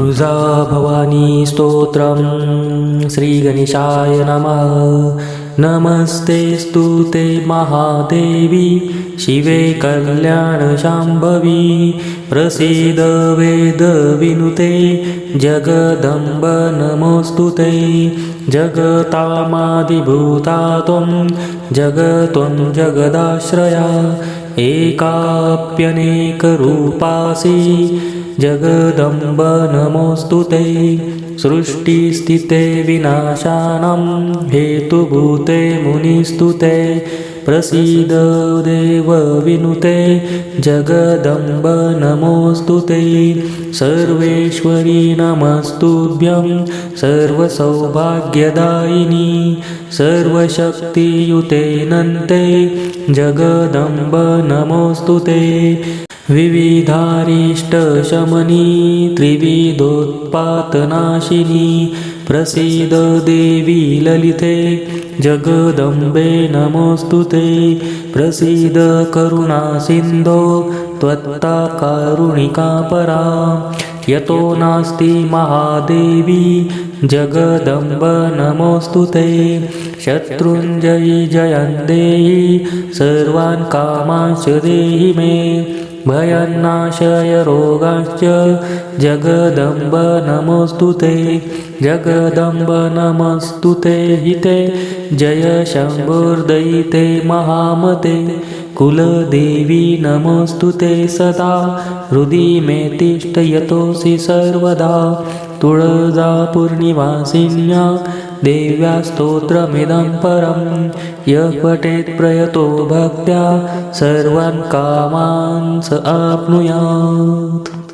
तुळजा भवानी स्तोत्रं श्रीगणेशाय नमः। नमस्तेस्तु ते महादेवी। शिवे कल्याणशाम्भवी। प्रसीद वेदविनुते जगदम्ब नमोऽस्तु ते। जगतामादिभूता त्वं जगत्वं जगदाश्रया। एकाप्यनेकरूपासि जगदम्ब नमोऽस्तु ते। सृष्टिस्थिते विनाशानं हेतुभूते मुनिस्तुते प्रसीद देवविनुते जगदम्ब नमोऽस्तु ते। सर्वेश्वरी नमस्तुभ्यं। सर्वसौभाग्यदायिनी। सर्वशक्तियुते नन्ते। जगदम्ब नमोऽस्तु ते विविधारिष्टशमनी त्रिविधोत्पातनाशिनी प्रसीद देवी ललिते जगदम्बे नमोऽस्तु ते। प्रसीद करुणासिन्धो त्वत्ता कारुणिका परा। यतो नास्ति महादेवी जगदम्ब नमोऽस्तु ते। शत्रुञ्जयि जयन्देयि सर्वान् कामांश्च देहि मे भयन्नाशय रोगाश्च जगदम्ब नमोऽस्तु ते जगदम्ब नमस्तु ते हिते जय शम्भुर्दयिते महामते कुलदेवी नमोऽस्तु ते सदा हृदि मे तिष्ठयतोऽसि सर्वदा तुळजापूर्णिवासिन्या देव्या स्तोत्रमिदं परं यः पठेत् प्रयतो स आप्नुयात्।